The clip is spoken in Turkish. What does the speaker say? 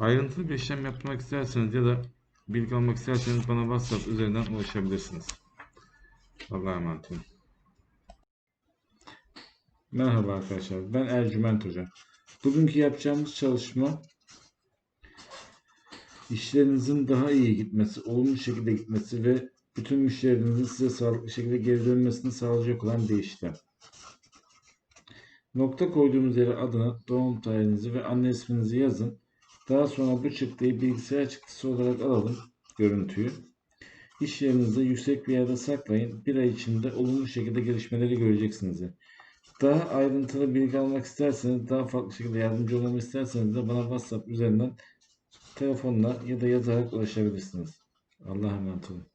Ayrıntılı bir işlem yapmak isterseniz ya da bilgi almak isterseniz bana WhatsApp üzerinden ulaşabilirsiniz. Allah'a emanet olun. Merhaba arkadaşlar, ben Ercüment Hoca. Bugünkü yapacağımız çalışma işlerinizin daha iyi gitmesi, olumlu şekilde gitmesi ve bütün müşterilerinizin size sağlıklı şekilde geri dönmesini sağlayacak olan değişken. Nokta koyduğunuz yere adını, doğum tarihinizi ve anne isminizi yazın. Daha sonra bu çıktıyı bilgisayar çıktısı olarak alalım görüntüyü. İş yerinizde yüksek bir yerde saklayın. Bir ay içinde olumlu şekilde gelişmeleri göreceksiniz. Daha ayrıntılı bilgi almak isterseniz, daha farklı şekilde yardımcı olmamı isterseniz de bana WhatsApp üzerinden telefonla ya da yazarak ulaşabilirsiniz. Allah'a emanet olun.